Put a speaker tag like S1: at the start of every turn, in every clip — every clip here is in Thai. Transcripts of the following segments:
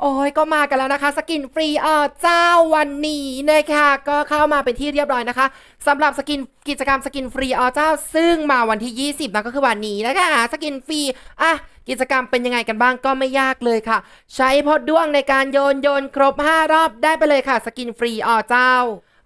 S1: โอ้ยก็มากันแล้วนะคะสกินฟรีเออเจ้าวันนี้นะคะก็เข้ามาเป็นที่เรียบร้อยนะคะสำหรับสกินกิจกรรมสกินฟรีเออเจ้า ซึ่งมาวันที่ 20นะก็คือวันนี้นะคะสกินฟรีอะกิจกรรมเป็นยังไงกันบ้างก็ไม่ยากเลยค่ะ ใช้พดด้วงในการโยนโยนครบ 5 รอบได้ไปเลยค่ะ สกินฟรีเออเจ้า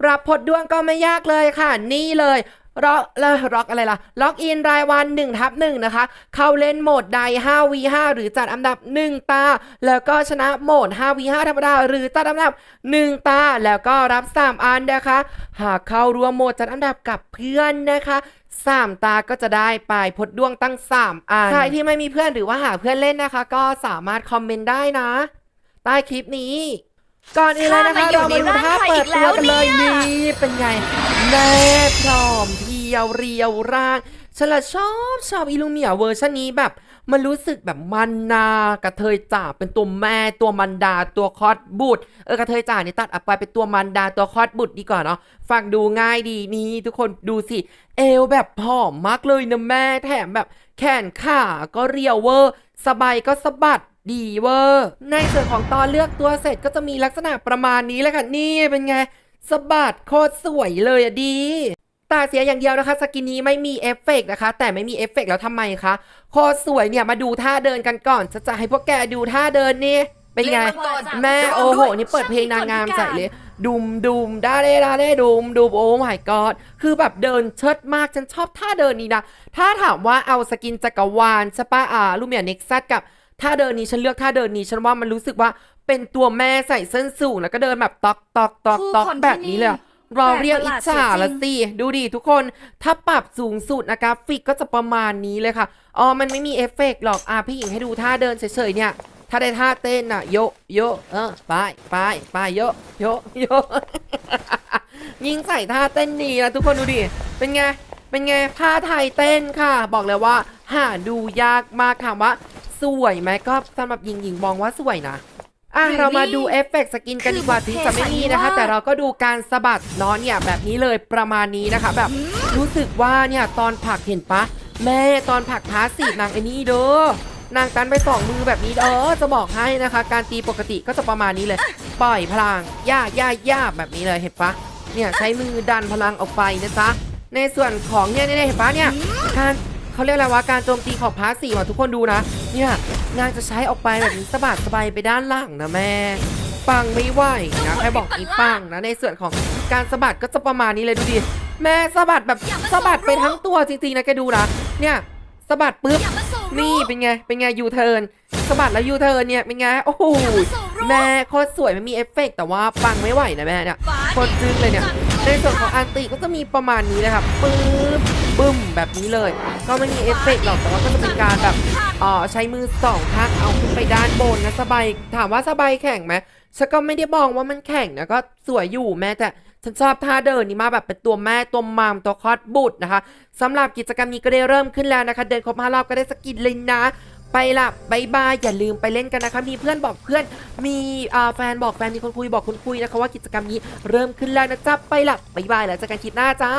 S1: รับพดด้วงก็ไม่ยากเลยค่ะ นี่เลย ล็อกแล้วล็อกอะไรล่ะ ล็อกอินรายวัน1ทับ1นะคะ เข้าเล่นโหมดใด 5v5 หรือจัดอันดับ 1 ตา แล้วก็ชนะโหมด 5v5 ธรรมดา หรือจัดอันดับ 1 ตา แล้วก็รับ 3 อันนะคะ หากเข้าร่วมโหมดจัดอันดับกับเพื่อนนะคะ3ตาก็จะได้ไปพดด้วงตั้ง 3 อัน ใครที่ไม่มีเพื่อนหรือว่าหาเพื่อนเล่นนะคะ ก็สามารถคอมเมนต์ได้นะ ใต้คลิปนี้ ก่อนอื่นเลยนะคะ
S2: ข้ามาอยู่
S1: เรามาดู
S2: ในร่าง
S1: ภาพ
S2: ใคร
S1: เปิ
S2: อี
S1: ด
S2: ก
S1: ตัวกันเลย
S2: แล้วเนี่ย
S1: นี่เป็นไงแน่พร้อมเพรียวเรียวร่างฉันละชอบชอบอิลูเมียเวอร์ชันนี้แบบ มันรู้สึกแบบมันนากระเทยจ่าเป็นตัวแม่ตัวมันดาตัวคอดบุตรเออกระเทยจ่านี่ตัดออกไปเป็นตัวมันดาตัวคอดบุตรดีกว่าเนาะฟังดูง่ายดีนี่ทุกคนดูสิ เอวแบบผอมมากเลยนะแม่แถมแบบแขนขาก็เรียวเวอร์สบายก็สะบัด ดีเวอร์ ในส่วนของตอนเลือกตัวเสร็จก็จะมีลักษณะประมาณนี้แหละค่ะนี่เป็นไงสะบัดโคตรสวยเลยอะดีแต่เสียอย่างเดียวนะคะ สกินนี้ไม่มีเอฟเฟกต์นะคะ แต่ไม่มีเอฟเฟกต์แล้วทำไมคะโคตรสวยเนี่ยมาดูท่าเดินกันก่อนจะจะให้พวกแกดูท่าเดินนี่เป็นไง
S2: เรียกมาก่อน
S1: แม่โอ้โห นี่เปิดเพลงนางงามใส่เลย ดุมดุมดาเด้ดาเด้ดุมดุมโอ้ my god คือแบบเดินเชิดมาก ฉันชอบท่าเดินนี้นะ ถ้าถามว่าเอาสกินจักรวาลใช่ปะอ่าลูเมียเน็กซัสกับ ท่าเดินนี้ฉันเลือกท่าเดินนี้ฉันว่ามันรู้สึกว่าเป็นตัวแม่ใส่เส้นสูงแล้วก็เดินแบบตอกตอกตอกตอก
S2: ผู้คนที่
S1: แบบนี้เลยอะรอเรียกอิจฉา
S2: แปลกประหลาด
S1: ละสิดูดิทุกคนถ้าปรับสูงสุดนะกราฟิกก็จะประมาณนี้เลยค่ะอ๋อมันไม่มีเอฟเฟกต์หรอกอะพี่หญิงให้ดูท่าเดินเฉยๆเนี่ยถ้าได้ท่าเต้นน่ะโยะโยะเออไปไปไปโยะโยะโยะยิงใส่ท่าเต้นดีนะทุกคนดูดิเป็นไงเป็นไงท่าไทยเต้นค่ะ บอกเลยว่าหาดูยากมากถามว่า สวยไหมก็สำหรับหญิงหญิงมองว่าสวยนะอะ
S2: หรือ
S1: เรามา
S2: นี่
S1: ดูเอฟเฟกต์สกินกันดีกว่า
S2: คือ
S1: ถึงจะไม่มีนะคะ
S2: บุพเพสันนิวาส
S1: แต่เราก็ดูการสะบัดเนาะเนี่ยแบบนี้เลยประมาณนี้นะคะ แบบรู้สึกว่าเนี่ยตอนผลักเห็นปะ แม่ตอนผลักพาสีนางไอ้นี่เด้อนางตันไปสองมือแบบนี้เออจะบอกให้นะคะ การตีปกติก็จะประมาณนี้เลย ปล่อยพลังย่าย่าย่าแบบนี้เลยเห็นปะเนี่ยใช้มือดันพลังออกไปนะจ๊ะในส่วนของเนี่ยเนี่ยเห็นปะเนี่ยการ เขาเรียกอะไรวะการโจมตีของพาสีว่ะทุกคนดูนะ เนี่ยนางจะใช้ออกไปแบบนี้สะบัดสบายไปด้านล่างนะแม่ปังไม่ไหวนะใครบอกอีปังนะในส่วนของการสะบัดก็จะประมาณนี้เลยดูดิแม่สะบัดแบบสะบัดไปทั้งตัวจริงๆนะแกดูนะเนี่ยสะบัดปุ๊บนี่เป็นไงเป็นไงยูเทิร์นสะบัดแล้วยูเทิร์นเนี่ยเป็นไงโอ้โหแม่โคตรสวยไม่มีเอฟเฟกแต่ว่าปังไม่ไหวนะแม่เนี่ยโคตรจึ้งเลยเนี่ยในส่วนของอันติก็จะมีประมาณนี้นะครับปึ๊บ บึ้มแบบนี้เลย ก็ไม่มีเอฟเฟกต์หรอกแต่ว่าก็จะเป็นการแบบอ๋อใช้มือสองข้างเอาขึ้นไปด้านบนนะสบายถามว่าสบายแข็งไหมฉันก็ไม่ได้มองว่ามันแข็งนะก็สวยอยู่แม่แต่ฉันชอบท่าเดินนี้มาแบบเป็นตัวแม่ตัวมามตัวคอดบุตรนะคะสำหรับกิจกรรมนี้ก็ได้เริ่มขึ้นแล้วนะคะ เดินครบห้ารอบก็ได้สกินเลยนะไปละบายบาย อย่าลืมไปเล่นกันนะคะ มีเพื่อนบอกเพื่อน มีอ่าแฟนบอกแฟน มีคนคุยบอกคนคุยนะคะว่ากิจกรรมนี้เริ่มขึ้นแล้วนะจ๊ะ ไปละบายบาย แล้วเจอกันคลิปหน้าจ้า